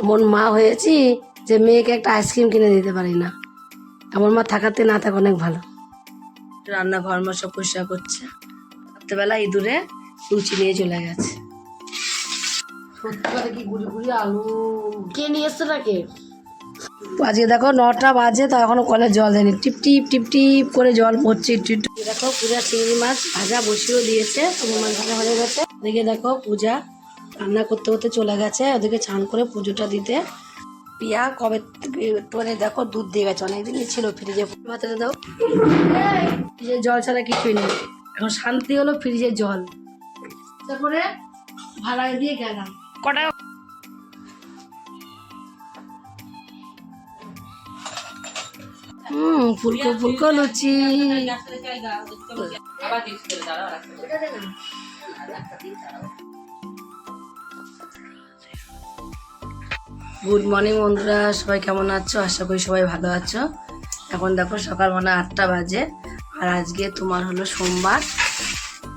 এমন মা হয়েছি যে মেয়েকে একটা আইসক্রিম কিনে দিতে পারি না। এমন মা থাকাতে না থাকা অনেক ভালো। রান্না ঘর মা সব পরিষ্কার করছে। রাত্রেবেলা ইঁদুরে লুচি নিয়ে চলে গেছে। কি গুড়ি গুড়ি আলু? কে নিয়ে এসছে নাকি আজকে দেখো নটা বাজে তা এখনও কলে জল দেয়নি। টিপ টিপ টিপ টিপ করে জল পড়ছে একটু একটু দেখো পূজা চিংড়ি মাছ ভাজা বসিয়েও দিয়েছে চিংড়ি মাছ ভাজা হয়ে গেছে। ওদিকে দেখো পূজা রান্না করতে করতে চলে গেছে ওদেরকে চান করে পুজোটা দিতে। পিয়া কবে থেকে তোরে দেখো দুধ দিয়ে গেছে অনেকদিনই ছিল ফ্রিজে। মাথাটা দাও। ফ্রিজে জল ছাড়া কিছুই নেই। এখন শান্তি হলো ফ্রিজে জল। তারপরে ভাড়ায় দিয়ে গেলাম। কটা? হুম ফুলকো ফুলকো লুচি। গুড মর্নিং বন্ধুরা। সবাই কেমন আছো? আশা করি সবাই ভালো আছো। এখন দেখো, সকাল মানে আটটা বাজে। আর আজকে তোমার হলো সোমবার,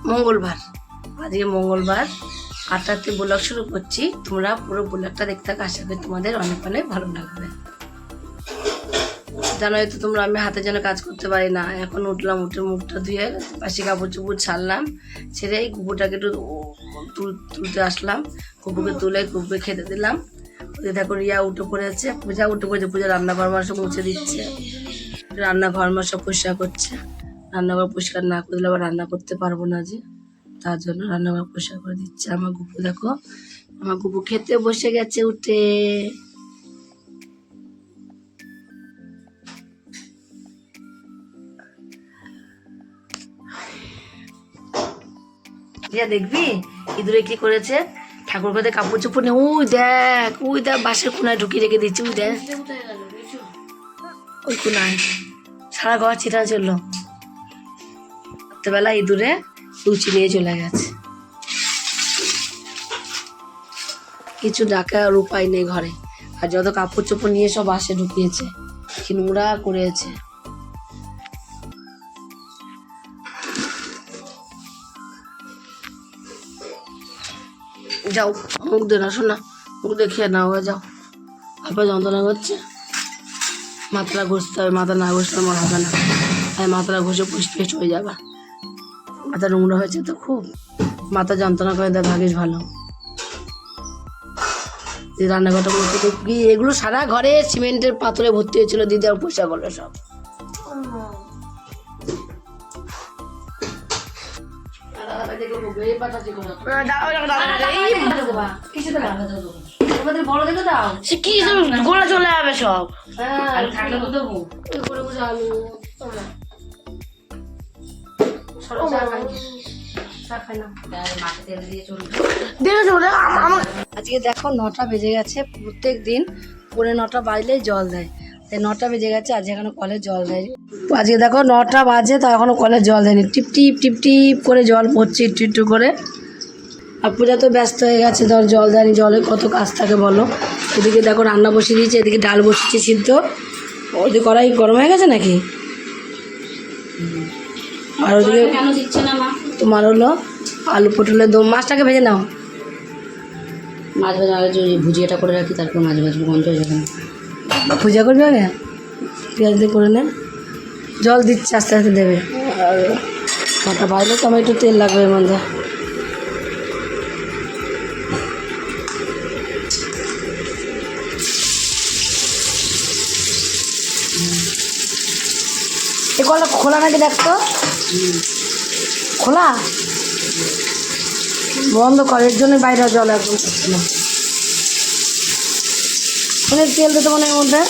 মঙ্গলবার। আজকে মঙ্গলবার। আটটাতে ব্লগ শুরু করছি। তোমরা পুরো ব্লগটা দেখতে থাকো। আশা করি তোমাদের অনেক অনেক ভালো লাগবে। জানো তো তোমরা, আমি হাতে যেন কাজ করতে পারি না। এখন উঠলাম, উঠে মুখটা ধুয়ে পাশে কাপড় চুপড় ছাড়লাম। ছেড়ে এই কুকুরটাকে একটু তুল- তুলতে আসলাম। কুকুরকে তুলে কুকুরকে খেতে দিলাম। দেখো রিয়া উঠে পড়েছে। পূজা উঠে পড়েছে, পূজা রান্নাঘর মার সব মুছে দিচ্ছে। রান্নাঘর মার সব পরিষ্কার করছে। রান্নাঘর পরিষ্কার না করলে আবার রান্না করতে পারব না যে। তার জন্য রান্নাঘর পরিষ্কার করে দিচ্ছে। আমার গুপু দেখো, আমার গুপু খেতে বসে গেছে উঠে। দেখবি? ইঁদুরে কি করেছে? ঠাকুর ঘরে কাপড় চোপড় নিয়ে ওই দেখ ওই দেখ বাসের কোনায় ঢুকিয়ে রেখে দিচ্ছি, ওই দেখ। ওই কোনায়। সারা ঘর ছিটা চলল রাত্রেবেলা ইঁদুরে লুচি নিয়ে চলে গেছে। কিছু ডাকার উপায় নেই ঘরে। আর যত কাপড় চোপড় নিয়ে সব বাসে ঢুকিয়েছে কি নোংরা করেছে। যাও, মুখ দে না শোনা মুখ দিয়ে না নাও যাও। হাপে যন্ত্রণা করছে। মাথাটা ঘষতে হবে, মাথা না ঘষলে আমার হবে না। তাই মাথাটা ঘষে পুষ পেস্ট হয়ে যাবে। মাথা নোংরা হয়েছে তো খুব। মাথা যন্ত্রণা করে দেয় ভাগিস ভালো। রান্নাঘরটা করতে এগুলো সারা ঘরে সিমেন্টের পাথরে ভর্তি হয়েছিল, দিদি আর পয়সা করল সব। না দেখেছ ওটা আমার আজকে দেখো নটা বেজে গেছে প্রত্যেক দিন পৌনে নটা বাজলেই জল দেয়। নটা বেজে গেছে আজ এখনও কলে জল দেয় আজকে দেখো নটা বাজে তা এখনও কলে জল দেয়নি। টিপ টিপ টিপ টিপ করে জল পড়ছে একটু একটু করে। আর পূজা তো ব্যস্ত হয়ে গেছে ধর জল দেয়নি জলে কত কাজ থাকে বলো। এদিকে দেখো রান্না বসিয়ে দিয়েছে এদিকে ডাল বসিয়েছে সিদ্ধ। ওদিকে কড়াই গরম হয়ে গেছে নাকি? আর ওদিকে তোমার হলো আলু পটলের দম। মাছটাকে ভেজে নাও। মাছ ভাজা আগে ভুজিয়াটা করে রাখি তারপর মাছ ভাজবো গন্ধ হয়ে যাবে না। পূজা করবে আগে? পেঁয়াজ দিয়ে করে নেন জল দিচ্ছে আস্তে আস্তে দেবে। আর বাজলে তো আমার একটু তেল লাগবে মধ্যে। এ খোলা নাকি দেখতো খোলা? বন্ধ করার জন্য বাইরে জল একদম অনেক তেল দিতে মনে মধ্যে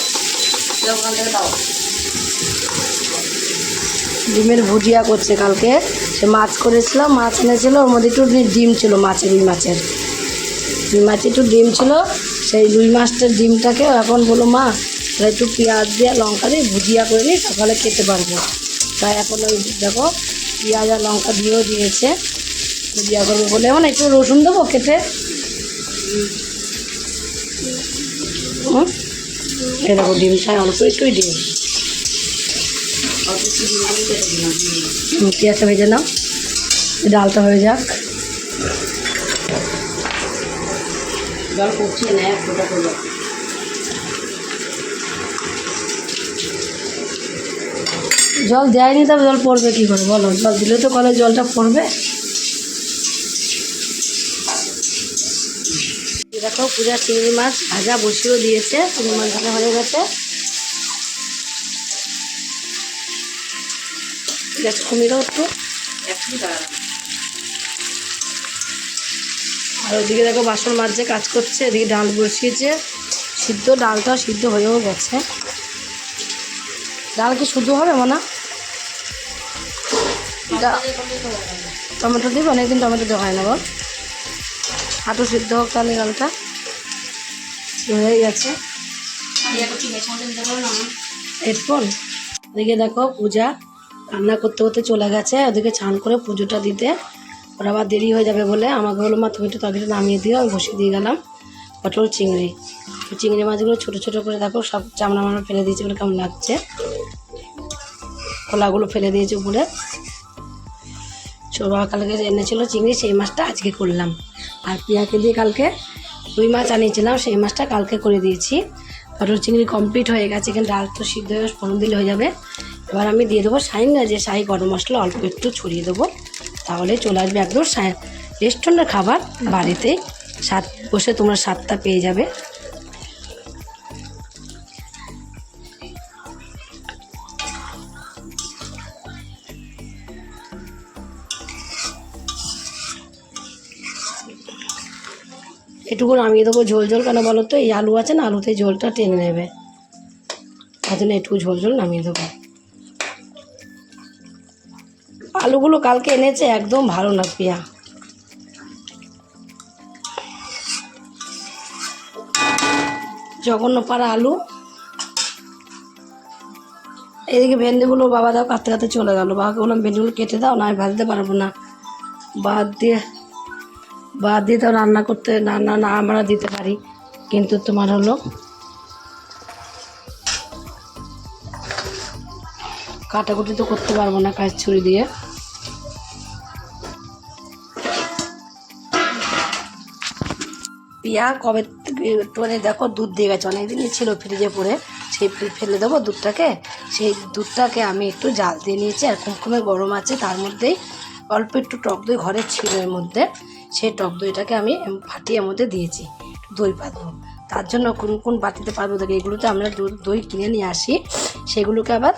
ডিমের ভুজিয়া করছে কালকে। সে মাছ করেছিল, মাছ এনেছিল, ওর মধ্যে একটু ডিম ছিল মাছের, রুই মাছের। রুই মাছে একটু ডিম ছিল, সেই রুই মাছটার ডিমটাকে এখন বলো মা একটু পেঁয়াজ দিয়ে লঙ্কা দিয়ে ভুজিয়া করে নিই সকালে খেতে পারব। তাই এখন ওই দেখো, পেঁয়াজ আর লঙ্কা দিয়েও দিয়েছে। ভুজিয়া করবে বলে এমন একটু রসুন দেবো খেতে? হুম এই দেখো ডিম চাই অল্প একটুই ডিম। পেঁয়াজটা ভেজে নাও। ডালটা হয়ে যাক। জল জল দেয়নি, তবে জল পড়বে কি করে? বলো, জল দিলে তো কলে জলটা পড়বে। দেখো পূজা চিংড়ি মাছ ভাজা বসিয়েও দিয়েছে চিংড়ি মাছ ভাজা হয়ে গেছে। গ্যাস একটু। আর ওদিকে দেখো বাসন মাজছে কাজ করছে এদিকে ডাল বসিয়েছে। সিদ্ধ ডালটা সিদ্ধ হয়েও গেছে। ডাল কি শুদ্ধ হবে মনা? টমেটো দিবে অনেকদিন টমেটো দেওয়া হয় না বল। হাঁটু সিদ্ধ হোক তাহলে ডালটা হয়ে গেছে। হেডফোন ওদিকে দেখো পূজা রান্না করতে করতে চলে গেছে। ওদিকে চান করে পুজোটা দিতে। ওর আবার দেরি হয়ে যাবে বলে আমাকে বলল, মা, তুমি একটু তরকারিটা নামিয়ে দিও, আমি বসিয়ে দিয়ে গেলাম পটল চিংড়ি। চিংড়ি মাছগুলো ছোটো ছোটো করে দেখো, সব চামড়া মামড়া ফেলে দিয়েছে বলে কেমন লাগছে। খোলাগুলো ফেলে দিয়েছে উপরে। ছোটো কালকে এনেছিল চিংড়ি, সেই মাছটা আজকে করলাম। আর পিয়াকে দিয়ে কালকে রুই মাছ আনিয়েছিলাম, সেই মাছটা কালকে করে দিয়েছি। পটল চিংড়ি কমপ্লিট হয়ে গেছে, এখানে ডাল তো সিদ্ধ হয়ে ফোড়ন দিলে হয়ে যাবে। এবার আমি দিয়ে দেবো শাইন যে শাহি গরম মশলা অল্প একটু ছড়িয়ে দেবো। তাহলে চলে আসবে একদম সাই রেস্টুরেন্টের খাবার, বাড়িতেই স্বাদ বসে তোমরা স্বাদটা পেয়ে যাবে। এটুকু নামিয়ে দেবো ঝোল ঝোল, কেন বলো তো? এই আলু আছে না আলুতে ঝোলটা টেনে নেবে। তার জন্য একটু ঝোল ঝোল নামিয়ে দেবো। আলুগুলো কালকে এনেছে, একদম ভালো না পিয়া জঘন্য পাড়া আলু। এদিকে ভেন্ডিগুলো বাবা দাও কাটতে কাটতে চলে গেলো। বাবাকে বললাম, ভেন্ডিগুলো কেটে দাও, না আমি ভাজতে পারব না। বাদ দিয়ে দিয়ে তো রান্না করতে রান্না না আমরা দিতে পারি। কিন্তু তোমার হলো কাটাকুটি তো করতে পারব না কাজ ছুরি দিয়ে। পিয়া কবে একটুখানি দেখো দুধ দিয়ে গেছে, অনেকদিনই ছিল ফ্রিজে পড়ে, সেই ফেলে দেবো দুধটাকে। সেই দুধটাকে আমি একটু জাল দিয়ে নিয়েছি, আর কুমকুমে গরম আছে, তার মধ্যেই অল্প একটু টক দই ঘরে ছিল এর মধ্যে। সেই টক দইটাকে আমি ফাটিয়ে মধ্যে দিয়েছি, দই পাতবো তার জন্য কোন কোন বাটিতে পারব দেখে এগুলোতে আমরা দই কিনে নিয়ে আসি। সেগুলোকে আবার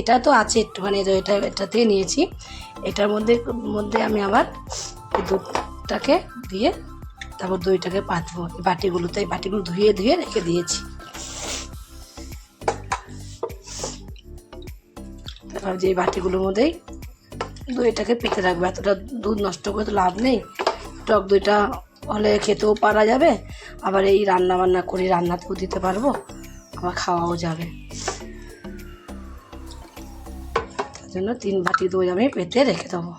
এটা তো আছে একটুখানি এটা এটা থেকে নিয়েছি। এটার মধ্যে মধ্যে আমি আবার দুধটাকে দিয়ে তারপর দইটাকে পাতবো এই বাটিগুলোতে, এই বাটিগুলো ধুয়ে ধুয়ে রেখে দিয়েছি। তারপর যে বাটিগুলোর মধ্যেই দইটাকে পেতে রাখব। এতটা দুধ নষ্ট করে তো লাভ নেই। টক দইটা হলে খেতেও পারা যাবে। আবার এই রান্না বান্না করে, রান্নাতেও দিতে পারব। আবার খাওয়াও যাবে। তার জন্য তিন বাটি দই আমি পেতে রেখে দেবো।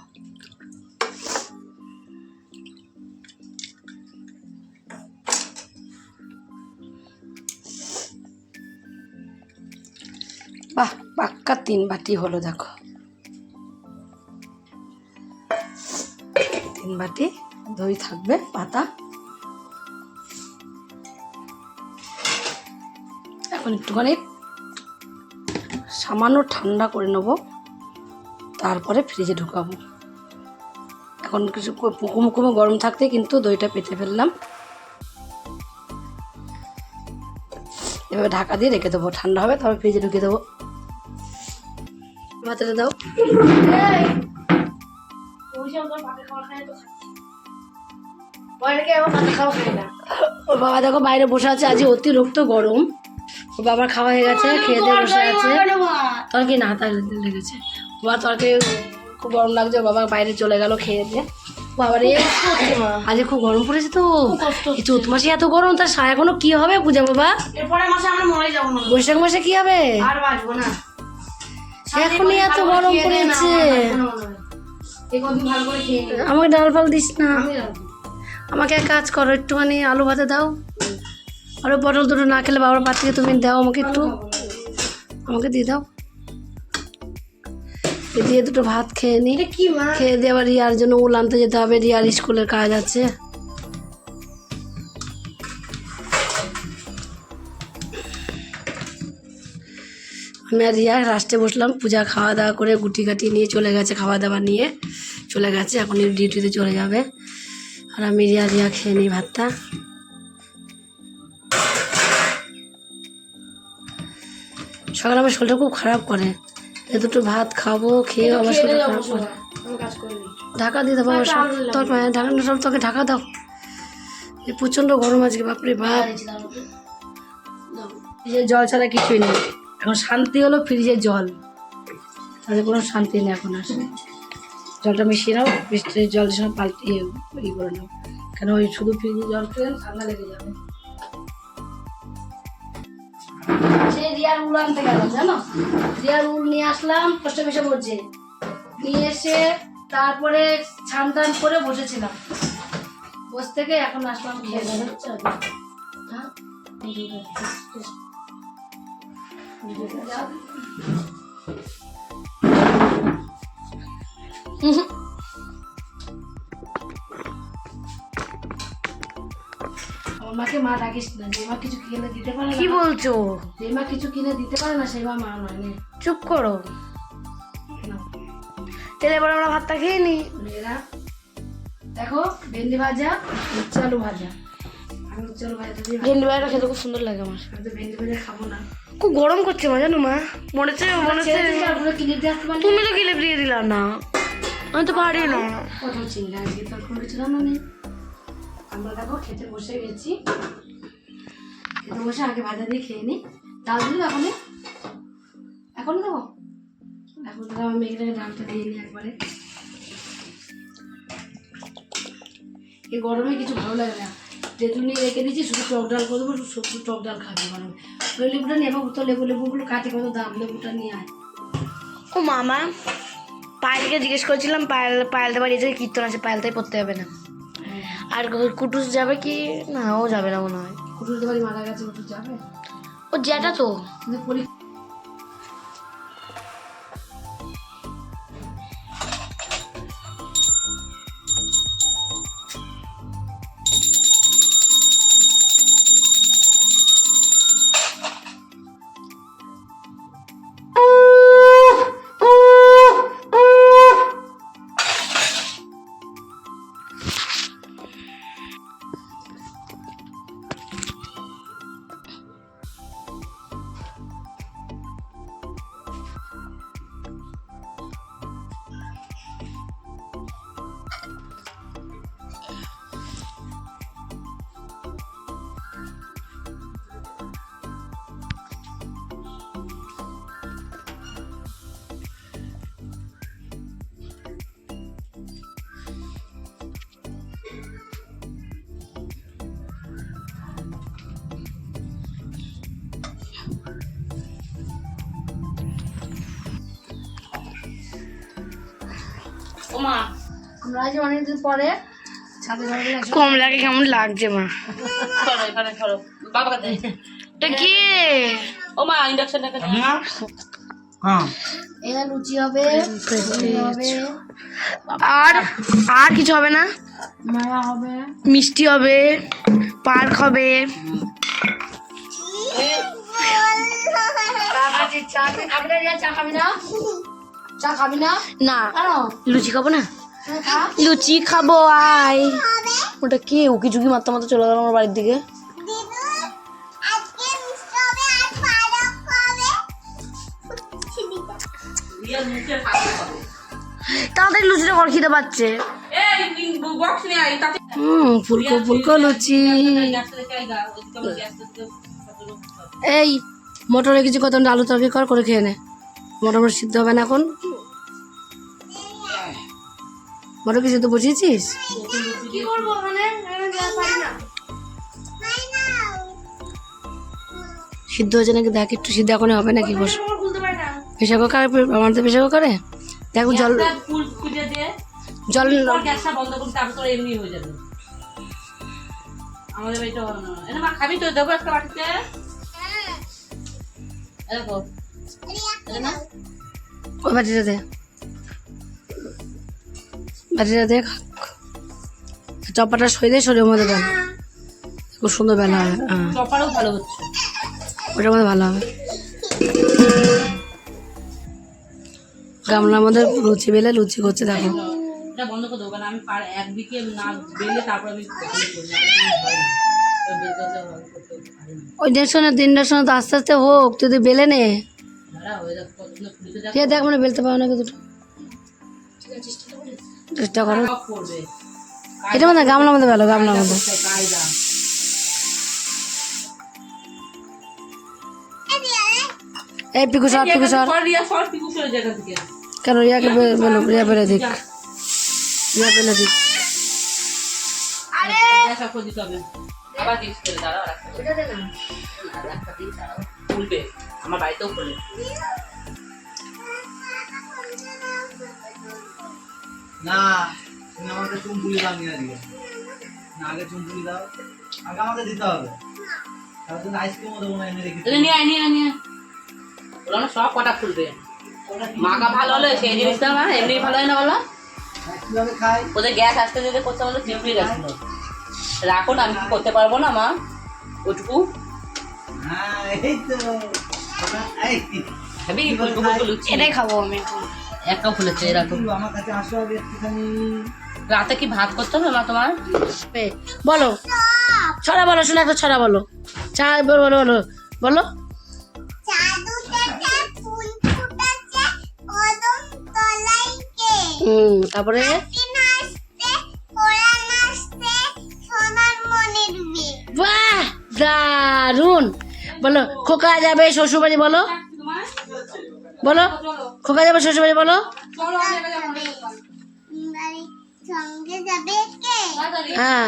বাহ, পাক্কা তিন বাটি হলো, দেখো। তিন বাটি দই থাকবে, পাতা। এখন একটুখানি সামান্য ঠান্ডা করে নেব, তারপরে ফ্রিজে ঢুকাবো। এখন কিছু কুমকুমে গরম থাকতে কিন্তু দইটা পেতে ফেললাম। এভাবে ঢাকা দিয়ে রেখে দেবো, ঠান্ডা হবে তারপর ফ্রিজে ঢুকিয়ে দেবো। ভাতটা দাও। ওর বাবা দেখো বাইরে বসে আছে আজ অতিরিক্ত গরম। ওর বাবার খাওয়া হয়ে গেছে খেয়ে দিয়ে বসে আছে। তরকারি না হাতা লেগেছে। বাবা তরকারি খুব গরম লাগছে বাবা বাইরে চলে গেল খেয়ে দিয়ে। বাবা রে আজ খুব গরম পড়েছে তো। চৌত মাসে এত গরম তার সা- এখনও কি হবে পূজা বাবা? এরপরে মাসে আমরা মরে যাব না। বৈশাখ মাসে কি হবে? এখনই এত গরম পড়েছে। আমাকে ডাল ফাল দিস না। আমাকে এক কাজ করো একটুখানি আলু ভাতে দাও। আরও পটল দুটো না খেলে বাবার ভাত থেকে তুমি দাও আমাকে একটু। আমাকে দিয়ে দাও। দিয়ে দুটো ভাত খেয়ে নি। খেয়ে দিয়ে আবার রিয়ার জন্য উল আনতে যেতে হবে। রিয়ার স্কুলের কাজ আছে। আমি আর রিয়া রাস্টে বসলাম পূজা খাওয়া দাওয়া করে গুটি কাটি নিয়ে চলে গেছে খাওয়া দাওয়া নিয়ে চলে গেছে। এখন ডিউটিতে চলে যাবে। আর আমি রিয়া রিয়া খেয়ে নিই ভাতটা সকালে আমার শরীরটা খুব খারাপ করে দুটো ভাত খাব খেয়ে আমার শরীর খারাপ করে ঢাকা দিয়ে দেবো আমার সব তোর পায়ে ঢাকা সব তোকে ঢাকা দাও। এই প্রচণ্ড গরম আজকে বাপরে বাপ। ফ্রিজের জল ছাড়া কিছুই নেই। এখন শান্তি হলো ফ্রিজের জল। তাদের কোনো শান্তি নেই এখন আর। জলটা মিশিয়ে নাও, বৃষ্টির জল সব পাল্টে ইয়ে ইয়ে করে নাও। কেন ওই শুধু ফ্রিজের জল খেলে ঠান্ডা লেগে যাবে। সেই রিয়ার উল আনতে গেলাম, জানো? রিয়ার উল নিয়ে আসলাম, পোস্ট অফিসে বলছে নিয়ে এসে তারপরে ছান টান করে বসেছিলাম। বসে থেকে এখন আসলাম খেয়ে দেবে হ্যাঁ? আমার মাকে মা ডাকিস না যে মা কিছু কিনে দিতে পারে কি বলছো? যে মা কিছু কিনে দিতে পারে না সেই মা মা নয় চুপ করো। তাহলে এবার আমরা ভাতটা খেয়ে নিই মেয়েরা দেখো ভেন্ডি ভাজা আলু ভাজা। আমি উচ্ছে আলু ভাজা ভেন্ডি ভাজাটা খেতে খুব সুন্দর লাগে আমার। আমি তো ভেন্ডি ভাজা খাব না। খুব গরম করছে মা জানো মা? মনে হচ্ছে মনে হচ্ছে তুমি তো গিলে দিয়ে দিলা না। আমি তো পারি না। কত চিংড়া আজকে তোর কোনো কিছু রান্না নেই? আমরা দেখো খেতে বসে গেছি। খেতে বসে আগে ভাজা দিয়ে খেয়ে নিই ডাল দিল এখনই? এখন দেবো? এখন দাদা আমার মেয়েটাকে ডালটা দিয়ে নিই একবারে। এই গরমে কিছু ভালো লাগে না। তেঁতুল নিয়ে রেখে দিয়েছি শুধু টক ডাল করে দেবো শুধু টক ডাল খাবে গরমে। ওই লেবুটা নিয়ে এবার তো লেবু লেবুগুলো কাটে কত দাম? লেবুটা নিয়ে আয়। ও মামা পায়েলকে জিজ্ঞেস করছিলাম পায়েল পায়েলতে বাড়ি থেকে কীর্তন আছে পায়েলতাই পড়তে যাবে না। আর কুটুস যাবে কি? না ও যাবে না মনে হয়। কুটুস বাড়ি মারা গেছে কুটুস যাবে? ও জ্যাটা তো। পরীক্ষা মা। আমরা আজ অনেকদিন পরে কেমন লাগছে মা? এটা কি? ও মা ইন্ডাকশনটাকে লুচি হবে আর আর কিছু হবে না? হবে। মিষ্টি হবে পার্ক হবে। চা খাবি না? চা খাবি না? না। লুচি খাব না? হ্যাঁ, লুচি খাব আয়। ওটা কি? উকি ঝুঁকি মারতে মারতে চলে গেল আমার বাড়ির দিকে। তাড়াতাড়ি লুচিটা ঘর খিদে পাচ্ছে। এই বক্স নিয়ে আই তাতে হুম ফুলকো ফুলকো লুচি। আই এই মটরে কিছু কত আলু তরকারি কর করে খেয়ে নে। মটর সিদ্ধ হবে না এখন? মটর কিছু তো বসিয়েছিস? সিদ্ধ হয়েছে নাকি? দেখ একটু সিদ্ধ এখন হবে নাকি? বস। পেশা করে আমার তো পেশা করে। দেখো জল জল বন্ধ করুন এমনি হয়ে যাবে। আমাদের বাড়িটা হবে না। খাবি তো দেবো একটা বাটিতে। দেখো। ওই বাটিটা দে। বাটিটা দে চপাটা সই দে শরীরের মধ্যে বেলা খুব সুন্দর বেলা হবে হ্যাঁ। চপারও ভালো হচ্ছে। ওটার মধ্যে ভালো হবে। গামলার মধ্যে লুচি বেলে লুচি করছে দেখো। এটা বন্ধ করে দেবো আমি পার এক না বেলে তারপর আমি হয় ওই হয়, দেড়শো না তিনটার সময় তো আস্তে আস্তে হোক তুই বেলে নে। ওই দেখ, মানে বেলতে পারো নাকি দুটো? চেষ্টা করো। এটা মানে গামলার মধ্যে বেলো গামলার মধ্যে। এই পিকু সর পিকু সর। কেন রিয়াকে বেলো রিয়া বেলে দিক। রিয়া। বেলে দিক। করে হবে। আবার জিজ্ঞেস করে দাঁড়াও, আর একটা আর একটা দিন। দাঁড়াও। খুলবে। আমার বাড়িতেও খোলে। না তুমি আমাকে চুমপুলি দাও নিয়ে দিবে না আগে চুমপুলি দাও। আগে আমাকে দিতে হবে। তার জন্য আইসক্রিমও দেবো না এনে রেখে তাহলে নিয়ে আয়, নিয়ে নিয়ে না সব কটা খুলবে। মাখা ভালো হলে সেই জিনিসটা না? এমনি ভালো হয় না বলো? খাই? ওদের গ্যাস আসতে যেতে করতে বলে চিপড়ে গেছিল রাখো না আমি কি করতে পারব না মা? ওটুকু। হ্যাঁ এই তো। খাবি ফুলকো ফুলকো লুচি এটাই খাব আমি এখন। এক কাপ ফুলেছে এরকম আমার কাছে আসো আগে একটুখানি। রাতে কি ভাত করতে হবে মা তোমার? বলো। ছড়া বলো শোনা একটা ছড়া বলো। চা বলো বলো বলো। বলো হুম তারপরে? বাহ দারুণ বলো, খোকা যাবে শ্বশুরবাড়ি বলো। বলো, খোকা যাবে শ্বশুরবাড়ি বলো। হ্যাঁ।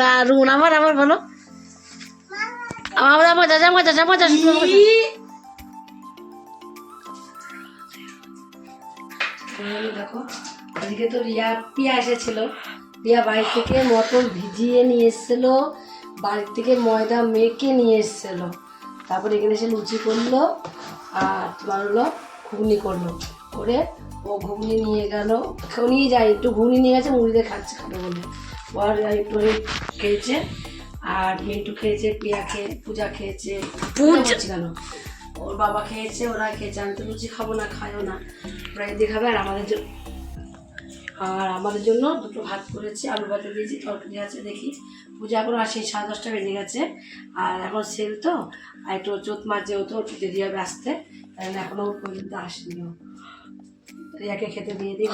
দারুণ আমার আমার বলো। আমার আমার চাচা আমার চাচা আমার চাচা দেখো আজকে তো রিয়া, পিয়া এসেছিল। রিয়া বাড়ি থেকে মটর ভিজিয়ে নিয়ে এসেছিল বাড়ির থেকে ময়দা মেখে নিয়ে এসেছিল। তারপরে এখানে এসে লুচি করল আর তোমার হলো ঘুগনি করল। করে ও ঘুগনি নিয়ে গেল। নিয়ে যায় একটু ঘুগনি নিয়ে গেছে মুড়ি দিয়ে খাচ্ছে খাবে বলে। ও আর একটু খেয়েছে আর মিন্টু খেয়েছে পিয়া খেয়ে পূজা খেয়েছে কেন? ওর বাবা খেয়েছে ওরা খেয়েছে আমি তো লুচি খাব না খাইও না। ওরা এদিকে খাবে আর আমাদের জন্য আর আমাদের জন্য দুটো ভাত করেছি, আলু ভাতে দিয়েছি, তরকারি আছে দেখি। পূজা এখন আসে সাড়ে দশটা বেজে গেছে। আর এখন সেল তো, আর একটু চোত মাছ যেহেতু, একটু দেরি হবে আসতে, তাই জন্য এখনও পর্যন্ত আসেনি। রিয়াকে খেতে দিয়ে দিই।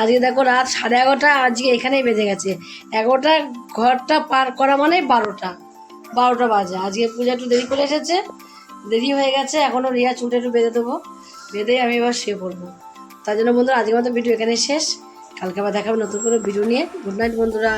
আজকে দেখো রাত সাড়ে এগারোটা, আজকে এখানেই বেজে গেছে। এগারোটা ঘরটা পার করা মানে বারোটা বারোটা বাজে। আজকে পূজা একটু দেরি করে এসেছে দেরি হয়ে গেছে এখনও রিয়া চুলটা একটু বেঁধে দেবো। বেঁধে আমি এবার শুয়ে পড়ব। তার জন্য বন্ধুরা, আজকের মতো ভিডিও এখানে শেষ। কালকে আবার দেখাবো নতুন করে ভিডিও নিয়ে। গুড নাইট বন্ধুরা।